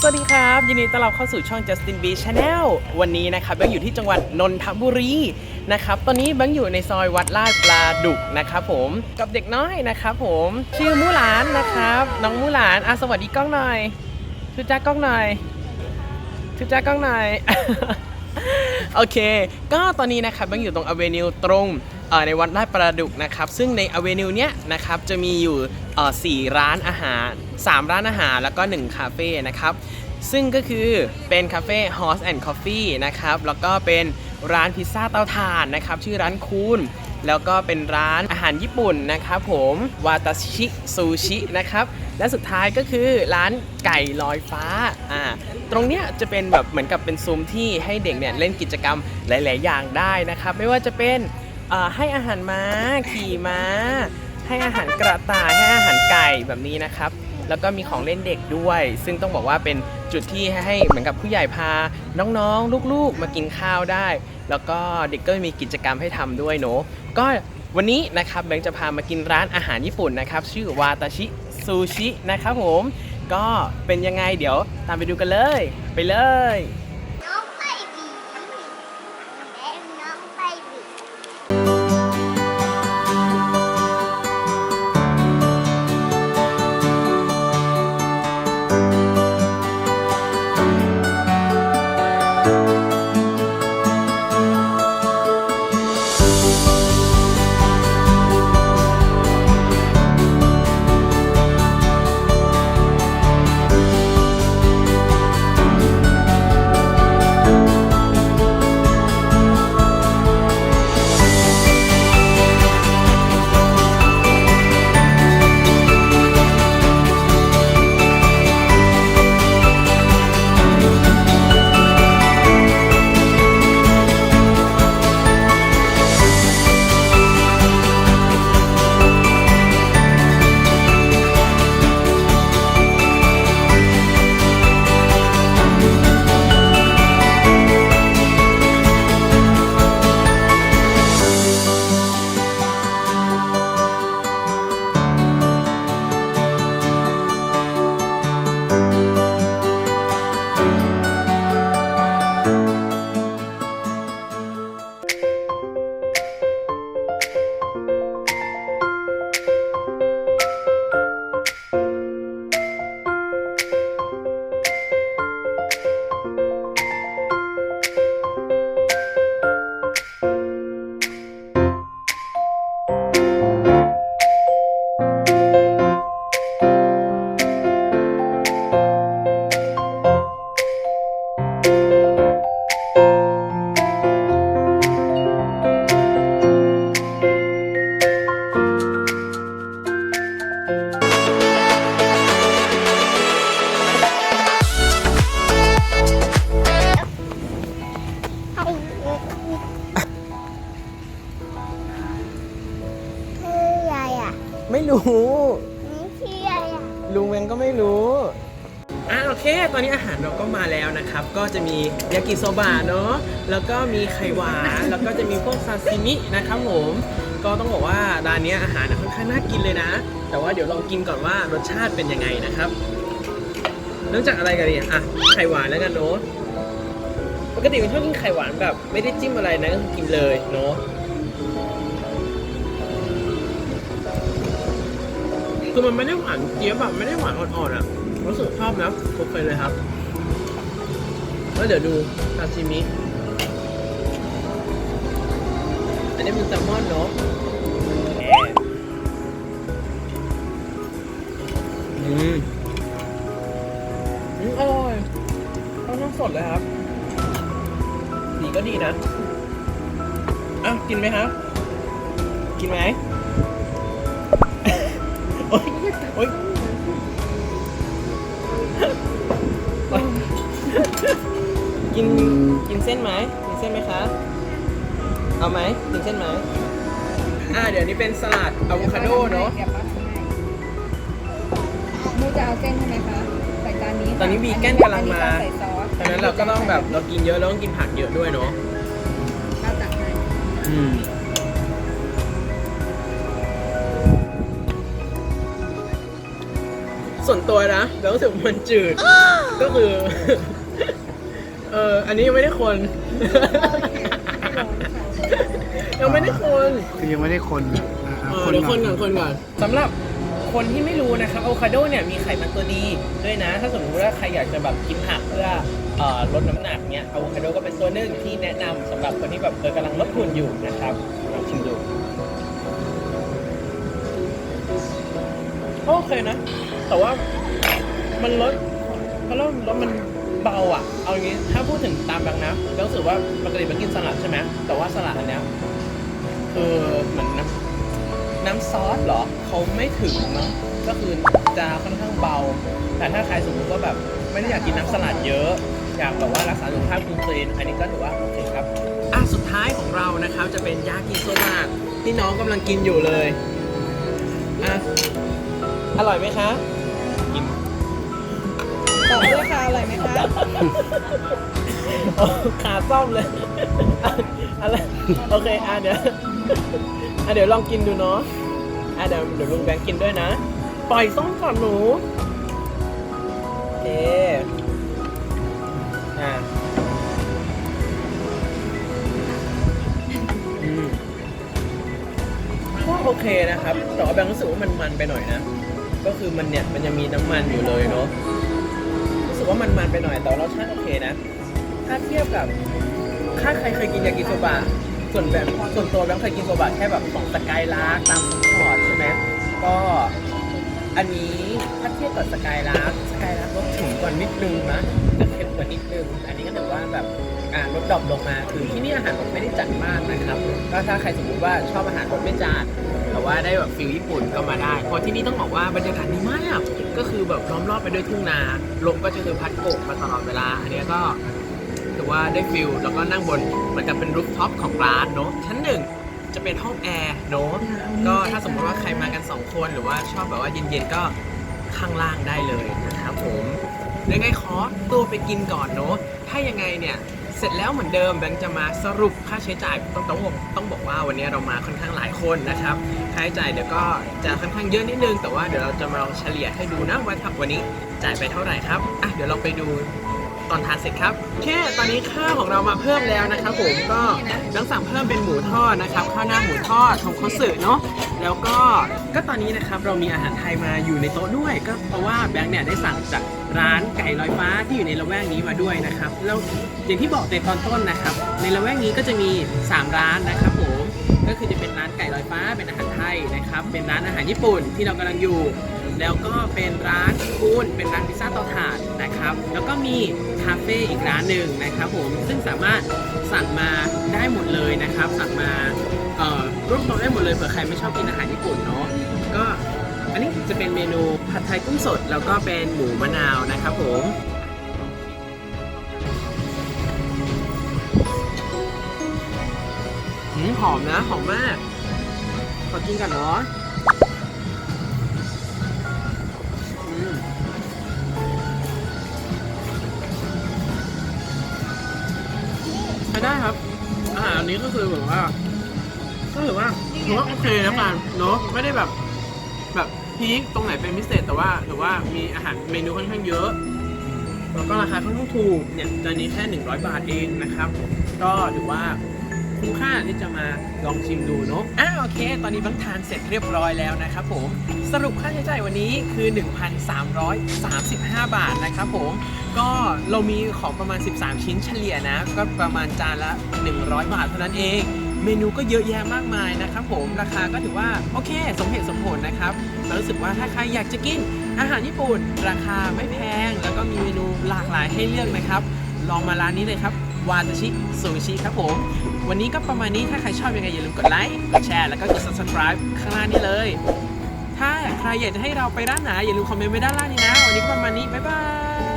สวัสดีครับ ยินดีต้อนรับเข้าสู่ช่อง Justin B Channel วันนี้นะครับแบงค์อยู่ที่จังหวัดนนทบุรีนะครับตอนนี้แบงค์อยู่ในซอยวัดลาดปลาดุกนะครับผมกับเด็กน้อยนะครับผมชื่อมูหลานนะครับน้องมูหลานอะสวัสดีกล้องหน่อยชุจ้ากล้องหน่อยชุจ้ากล้องหน่อย โอเค ก็ตอนนี้นะครับแบงค์อยู่ตรงอเวนิวตรง ในวัดลาดประดุกนะครับ ซึ่งในอเวนิวเนี้ยนะครับจะมีอยู่สี่ร้านอาหาร 3 ร้านอาหารแล้วก็ 1 คาเฟ่นะครับ ซึ่งก็คือเป็นคาเฟ่ Horse and Coffee นะครับ แล้วก็เป็นร้านพิซซ่าเตาถ่านนะครับ ชื่อร้านคูนแล้วก็เป็นร้านอาหารญี่ปุ่นนะครับผมวาตาชิซูชินะครับและสุดท้ายก็คือร้านไก่ลอยฟ้าอ่าตรงเนี้ยจะเป็นแบบเหมือนกับเป็นซุ้มที่ให้เด็กเนี่ยเล่นกิจกรรมหลาย ๆ อย่างได้นะครับ ไม่ว่าจะเป็น ให้อาหารม้า ขี่ม้า ให้อาหารกระต่ายให้อาหารไก่แบบนี้นะครับ แล้วก็มีของเล่นเด็กด้วย ซึ่งต้องบอกว่าเป็นจุดที่ให้เหมือนกับผู้ใหญ่พา น้องๆ ลูกๆ มากินข้าวได้ แล้วก็เด็กก็มีกิจกรรมให้ทำด้วยเนอะก็วันนี้นะครับแบงค์จะพามากินร้านอาหารญี่ปุ่นนะครับ ชื่อวาตาชิซูชินะครับผม ก็เป็นยังไงเดี๋ยวตามไปดูกันเลย ไปเลย ชื่ ไม่รู้ นี่ชื่ออะไรอะลุงเองก็ไม่รู้ อะโอเค ตอนนี้อาหารเราก็มาแล้วนะครับ ก็จะมียากิโซบะเนาะ แล้วก็มีไข่หวาน แล้วก็จะมีพวกซาซิมินะครับผม ก็ต้องบอกว่าร้านเนี้ยอาหารนะค่อนข้างน่ากินเลยนะ แต่ว่าเดี๋ยวลองกินก่อนว่ารสชาติเป็นยังไงนะครับ เริ่มจากอะไรกันดีอะ ไข่หวานแล้วกันเนาะ ปกติผมชอบกินไข่หวานแบบ ไม่ได้จิ้มอะไรนะก็คือกินเลยเนาะ คือมันไม่ได้หวานเจี๊ยบแบบไม่ได้หวานอ่อนๆอะรู้สึกชอบนะโอเคเลยครับแล้วเดี๋ยวดูซาชิมิอันนี้เป็นแซลมอนเนาะอืมอืมอร่อยข้าวน้ำสดเลยครับดีก็ดีนะ อะ กินไหมครับ กินไหม โอ๊ยโอ๊ยกินกินเส้นไหมกินเส้นไหมคะ เอาไหมกินเส้นไหมอ่าเดี๋ยวนี้เป็นสลัดอะโวคาโดเนาะเดี๋ยวป้าทำให้มูจะเอาเส้นใช่ไหมคะใส่จานนี้ค่ะตอนนี้วีแกนกำลังมา อันนี้ต้องใส่ซอสดังนั้นเราก็ต้องแบบเรากินเยอะเราต้องกินผักเยอะด้วยเนาะป้าตักให้อืม ส่วนตัวนะแล้วรู้สึกว่ามันจืด ก็คือ เอออันนี้ยังไม่ได้คน ยังไม่ได้คน คือยังไม่ได้คนอะอะเออเดี๋ยวคนก่อนคนก่อนสำหรับคนที่ไม่รู้นะครับอะโวคาโดเนี่ยมีไขมันตัวดีด้วยนะ ถ้าสมมติว่าใครอยากจะแบบกินผักเพื่อเอ่อลดน้ำหนักเนี่ยอะโวคาโดก็เป็นตัวหนึ่งที่แนะนำสำหรับคนที่แบบเออกำลังลดหุ่นอยู่นะครับลองชิมดูโอเคนะ แต่ว่ามันลดเพราะว่าลดมันเบาอะ เอางี้ถ้าพูดถึงตามบางนะรู้สึกว่าปกติมันกินสลัดใช่ไหมแต่ว่าสลัดอันเนี้ยคือเหมือนน้ำน้ำซอสเหรอเขาไม่ถึงเนาะก็คือจะค่อนข้างเบา แต่ถ้าใครสมมติว่าแบบไม่ได้อยากกินน้ำสลัดเยอะอยากแบบว่ารักษาสุขภาพคุณคลีนอันนี้ก็ถือว่าโอเคครับอะสุดท้ายของเรานะครับจะเป็นยากิโซบะที่น้องกำลังกินอยู่เลยอะอร่อยไหมคะ ตอบด้วยค่ะอร่อยไหมคะขาซ่อมเลยอะไรโอเคอะเดี๋ยวอะเดี๋ยวลองกินดูเนาะอะเดี๋ยวเดี๋ยวลุงแบงค์กินด้วยนะ ปล่อยส้มก่อนหนูโอเคอะอืมก็โอเคนะครับแต่ว่าแบงค์รู้สึกว่ามันมันไปหน่อยนะ ก็คือมันเนี่ยมันยังมีน้ำมันอยู่เลยเนาะ กว่ามันมันไปหน่อยแต่ว่ารสชาติโอเคนะ ถ้าเทียบกับถ้าใครเคยกินยากิโซบะส่วนแบบส่วนตัวแบงค์เคยกินโซบะแค่แบบของสกายลาร์กตามฟู้ดคอร์ทใช่ไหมก็อันนี้ถ้าเทียบกับสกายลาร์กสกายลาร์กรสถึงกว่านิดนึงนะจะเผ็ดกว่านิดนึง อันนี้ก็ถือว่าแบบ อ่ารสดรอปลงมา คือที่นี่อาหารรสไม่ได้จัดมากนะครับก็ถ้าใครสมมติว่าชอบอาหารรสไม่จัดแต่ว่าได้แบบฟิลญี่ปุ่นก็มาได้ เพราะที่นี่ต้องบอกว่าบรรยากาศดีมาก ก็คือแบบล้อมรอบไปด้วยทุ่งนา ลมก็จะคือพัดโกกมาตลอดเวลา อันนี้ก็ถือว่าได้ฟิลแล้วก็นั่งบนเหมือนกับเป็นรูฟท็อปของร้านเนอะชั้นหนึ่งจะเป็นห้องแอร์เนอะก็ถ้าสมมติว่าใครมากัน 2 คนหรือว่าชอบแบบว่าเย็นๆก็ข้างล่างได้เลยนะครับผมยังไงขอตัวไปกินก่อนเนอะถ้ายังไงเนี่ย เสร็จแล้วเหมือนเดิมแบงค์จะมาสรุปค่าใช้จ่ายต้องต้องต้องบอกว่าวันนี้เรามาค่อนข้างหลายคนนะครับค่าใช้จ่ายเดี๋ยวก็จะค่อนข้างเยอะนิดนึง แต่ว่าเดี๋ยวเราจะมาลองเฉลี่ยให้ดูนะว่าวันนี้จ่ายไปเท่าไหร่ครับอะเดี๋ยวเราไปดู ตอนทานเสร็จครับโอเคตอนนี้ข้าวของเรามาเพิ่มแล้วนะครับผมก็ต้องสั่งเพิ่มเป็นหมูทอดนะครับข้าวหน้าหมูทอดทงคัตสึเนาะแล้วก็ก็ตอนนี้นะครับเรามีอาหารไทยมาอยู่ในโต๊ะด้วย ก็เพราะว่าแบงค์เนี่ยได้สั่งจากร้านไก่ลอยฟ้าที่อยู่ในละแวกนี้มาด้วยนะครับแล้วอย่างที่บอกในตอนต้นนะครับ ในละแวกนี้ก็จะมี 3 ร้านนะครับผมก็คือจะเป็นร้านไก่ลอยฟ้าเป็นอาหารไทยนะครับเป็นร้านอาหารญี่ปุ่นที่เรากำลังอยู่ แล้วก็เป็นร้านคูนเป็นร้านพิซซ่าเตาถ่านนะครับ แล้วก็มีคาเฟ่อีกร้านหนึ่งนะครับผมซึ่งสามารถสั่งมาได้หมดเลยนะครับ สั่งมาเอ่อร่วมโต๊ะได้หมดเลยเผื่อใครไม่ชอบกินอาหารญี่ปุ่นเนาะก็อันนี้จะเป็นเมนูผัดไทยกุ้งสด แล้วก็เป็นหมูมะนาวนะครับผมหืมหอมนะหอมมากขอกินกันเนาะ ช้ได้ครับ อาหารอันนี้ก็คือแบบว่า ก็ถือว่าถือว่าโอเคแล้วกันเนาะไม่ได้แบบ แบบพีคตรงไหนเป็นพิเศษแต่ว่าถือว่ามีอาหารเมนูค่อนข้างเยอะ แล้วก็ราคาค่อนข้างถูกเนี่ยจานนี้แค่ 100 บาทเองนะครับ ก็ถือว่า คุ้มค่าที่จะมาลองชิมดูเนาะอะโอเค ตอนนี้บังทานเสร็จเรียบร้อยแล้วนะครับผมสรุปค่าใช้จ่ายวันนี้คือ 1,335 บาทนะครับผมก็เรามีของประมาณ 13 ชิ้นเฉลี่ยนะ ก็ประมาณจานละ 100 บาทเท่านั้นเอง เมนูก็เยอะแยะมากมายนะครับผมราคาก็ถือว่าโอเค สมเหตุสมผลนะครับเรารู้สึกว่าถ้าใครอยากจะกินอาหารญี่ปุ่น ราคาไม่แพง แล้วก็มีเมนูหลากหลายให้เลือกนะครับ ลองมาร้านนี้เลยครับวาตาชิซูชิครับผม วันนี้ก็ประมาณนี้ถ้าใครชอบยังไงอย่าลืมกดไลค์กดแชร์แล้วก็กด subscribe ข้างล่างนี้เลย ถ้าใครอยากจะให้เราไปร้านไหนอย่าลืมคอมเมนต์ไว้ด้านล่างนี้นะ วันนี้ก็ประมาณนี้ บ๊ายบาย